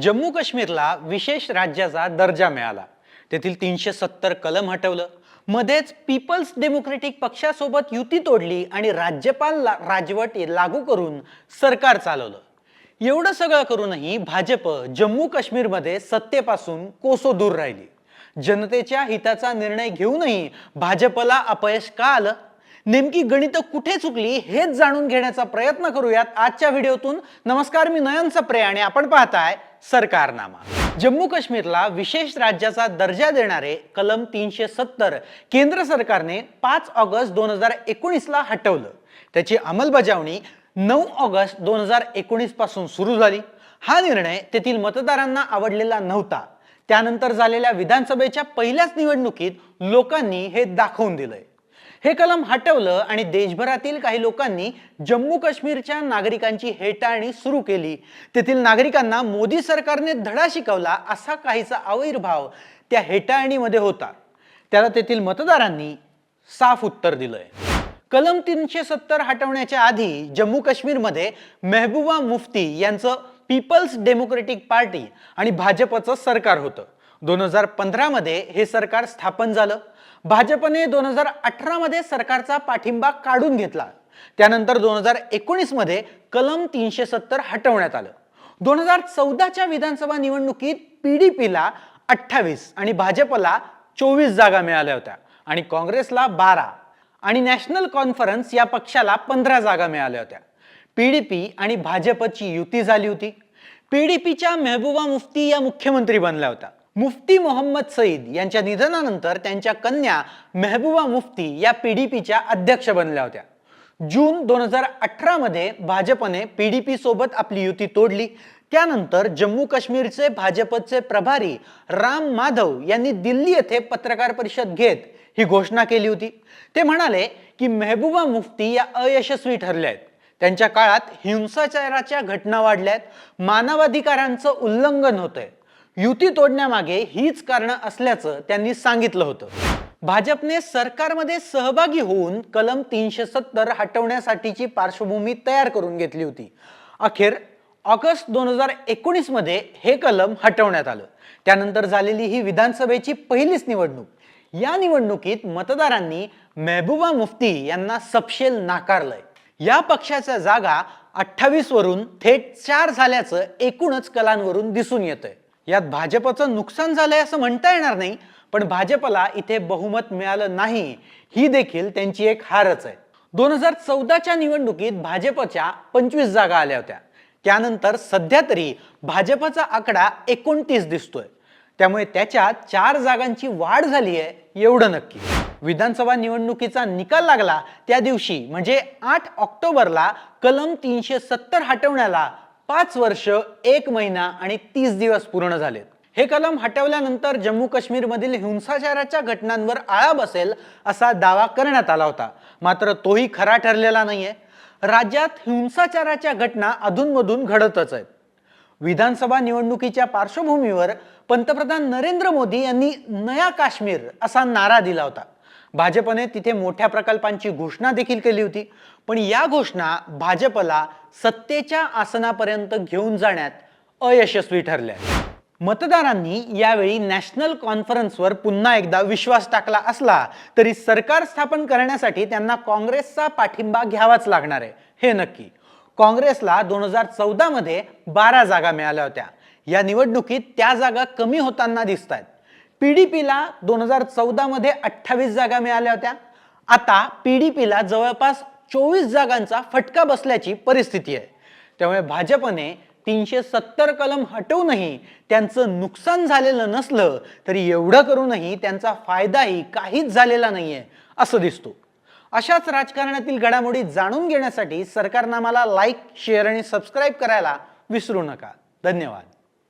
जम्मू काश्मीरला विशेष राज्याचा दर्जा मिळाला. तेथील तीनशे सत्तर कलम हटवलं. मध्येच पीपल्स डेमोक्रेटिक पक्षासोबत युती तोडली आणि राज्यपाल ला- राजवट लागू करून सरकार चालवलं. एवढं सगळं करूनही भाजप जम्मू काश्मीरमध्ये सत्तेपासून कोसो दूर राहिली. जनतेच्या हिताचा निर्णय घेऊनही भाजपला अपयश का आलं? नेमकी गणितं कुठे चुकली हेच जाणून घेण्याचा प्रयत्न करूयात आजच्या व्हिडिओतून. नमस्कार मी नयन सप्रे आणि आपण पाहताय सरकारनामा. जम्मू काश्मीरला विशेष राज्याचा दर्जा देणारे कलम तीनशे सत्तर केंद्र सरकारने पाच ऑगस्ट दोन हजार एकोणीसला हटवलं. त्याची अंमलबजावणी नऊ ऑगस्ट दोन हजार एकोणीसपासून सुरू झाली. हा निर्णय तेथील मतदारांना आवडलेला नव्हता. त्यानंतर झालेल्या विधानसभेच्या पहिल्याच निवडणुकीत लोकांनी हे दाखवून दिलंय. हे कलम हटवलं आणि देशभरातील काही लोकांनी जम्मू काश्मीरच्या नागरिकांची हेटाळणी सुरू केली. तेथील नागरिकांना मोदी सरकारने धडा शिकवला असा काहीचा आविर्भाव त्या हेटाळणीमध्ये होता. त्याला तेथील मतदारांनी साफ उत्तर दिलंय. कलम तीनशे सत्तर हटवण्याच्या आधी जम्मू काश्मीरमध्ये मेहबूबा मुफ्ती यांचं पीपल्स डेमोक्रेटिक पार्टी आणि भाजपचं सरकार होतं. दोन हजार पंधरामध्ये हे सरकार स्थापन झालं. भाजपने दोन हजार अठरामध्ये सरकारचा पाठिंबा काढून घेतला. त्यानंतर दोन हजार एकोणीसमध्ये कलम तीनशे सत्तर हटवण्यात आलं. दोन हजार चौदाच्या विधानसभा निवडणुकीत पीडीपीला अठ्ठावीस आणि भाजपला चोवीस जागा मिळाल्या होत्या आणि काँग्रेसला बारा आणि नॅशनल कॉन्फरन्स या पक्षाला पंधरा जागा मिळाल्या होत्या. पीडीपी आणि भाजपची युती झाली होती. पीडीपीच्या मेहबूबा मुफ्ती या मुख्यमंत्री बनल्या होत्या. मुफ्ती मोहम्मद सईद यांच्या निधनानंतर त्यांच्या कन्या मेहबूबा मुफ्ती या पीडीपीच्या अध्यक्ष बनल्या होत्या. जून दोन हजार अठरा मध्ये भाजपने पीडीपी सोबत आपली युती तोडली. त्यानंतर जम्मू काश्मीरचे भाजपचे प्रभारी राम माधव यांनी दिल्ली येथे पत्रकार परिषद घेत ही घोषणा केली होती. ते म्हणाले की मेहबूबा मुफ्ती या अयशस्वी ठरल्या आहेत त्यांच्या काळात हिंसाचाराच्या घटना वाढल्या आहेत मानवाधिकारांचं उल्लंघन होतंय. युती तोडण्यामागे हीच कारणं असल्याचं त्यांनी सांगितलं होतं. भाजपने सरकारमध्ये सहभागी होऊन कलम तीनशे सत्तर हटवण्यासाठीची पार्श्वभूमी तयार करून घेतली होती. अखेर ऑगस्ट दोन हजार एकोणीसमध्ये हे कलम हटवण्यात आलं. त्यानंतर झालेली ही विधानसभेची पहिलीच निवडणूक. या निवडणुकीत मतदारांनी मेहबूबा मुफ्ती यांना सपशेल नाकारलंय. या पक्षाच्या जागा अठ्ठावीस वरून थेट चार झाल्याचं एकूणच कलांवरून दिसून येतंय. यात भाजपचं नुकसान झालंय असं म्हणता येणार नाही पण भाजपला इथे बहुमत मिळालं नाही ही देखील त्यांची एक हारच आहे. दोन हजार चौदाच्या निवडणुकीत भाजपच्या पंचवीस जागा आल्या होत्या. त्यानंतर सध्या तरी भाजपचा आकडा एकोणतीस दिसतोय. त्यामुळे त्याच्यात चार जागांची वाढ झाली आहे एवढं नक्की. विधानसभा निवडणुकीचा निकाल लागला त्या दिवशी म्हणजे आठ ऑक्टोबरला कलम तीनशे सत्तर हटवण्याला पाच वर्ष एक महिना आणि तीस दिवस पूर्ण झालेत. हे कलम हटवल्यानंतर जम्मू काश्मीरमधील हिंसाचाराच्या घटनांवर आळा बसेल असा दावा करण्यात आला होता. मात्र तोही खरा ठरलेला नाहीये. राज्यात हिंसाचाराच्या घटना अधूनमधून घडतच आहेत. विधानसभा निवडणुकीच्या पार्श्वभूमीवर पंतप्रधान नरेंद्र मोदी यांनी नया काश्मीर असा नारा दिला होता. भाजपने तिथे मोठ्या प्रकल्पांची घोषणा देखील केली होती. पण या घोषणा भाजपला सत्तेच्या आसनापर्यंत घेऊन जाण्यात अयशस्वी ठरल्या. मतदारांनी यावेळी नॅशनल कॉन्फरन्सवर पुन्हा एकदा विश्वास टाकला असला तरी सरकार स्थापन करण्यासाठी त्यांना काँग्रेसचा पाठिंबा घ्यावाच लागणार आहे हे नक्की. काँग्रेसला दोन हजार चौदामध्ये बारा जागा मिळाल्या होत्या. या निवडणुकीत त्या जागा कमी होताना दिसत आहेत पीडीपीला दोन हजार चौदामध्ये अठ्ठावीस जागा मिळाल्या होत्या. आता पीडीपीला जवळपास चोवीस जागांचा फटका बसल्याची परिस्थिती आहे. त्यामुळे भाजपने तीनशे सत्तर कलम हटवूनही त्यांचं नुकसान झालेलं नसलं तरी एवढं करूनही त्यांचा फायदाही काहीच झालेला नाहीये असं दिसतो. अशाच राजकारणातील घडामोडी जाणून घेण्यासाठी सरकारनामाला लाईक शेअर आणि सबस्क्राईब करायला विसरू नका. धन्यवाद.